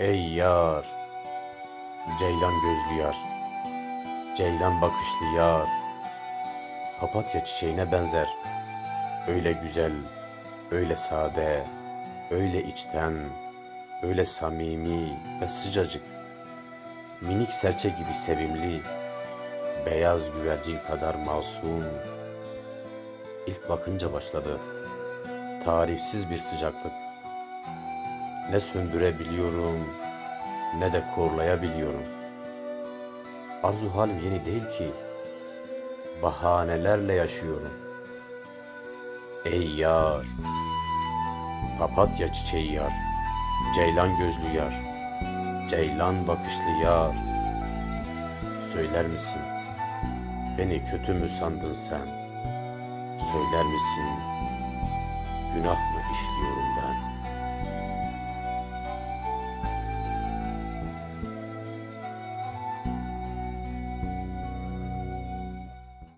Ey yar, ceylan gözlü yar, ceylan bakışlı yar, papatya çiçeğine benzer. Öyle güzel, öyle sade, öyle içten, öyle samimi ve sıcacık. Minik serçe gibi sevimli, beyaz güvercin kadar masum. İlk bakınca başladı. Tarifsiz bir sıcaklık. Ne söndürebiliyorum ne de korlayabiliyorum. Arzu halim yeni değil ki. Bahanelerle yaşıyorum. Ey yar, papatya çiçeği yar, ceylan gözlü yar, ceylan bakışlı yar. Söyler misin, beni kötü mü sandın sen? Söyler misin, günah mı işliyorum ben?''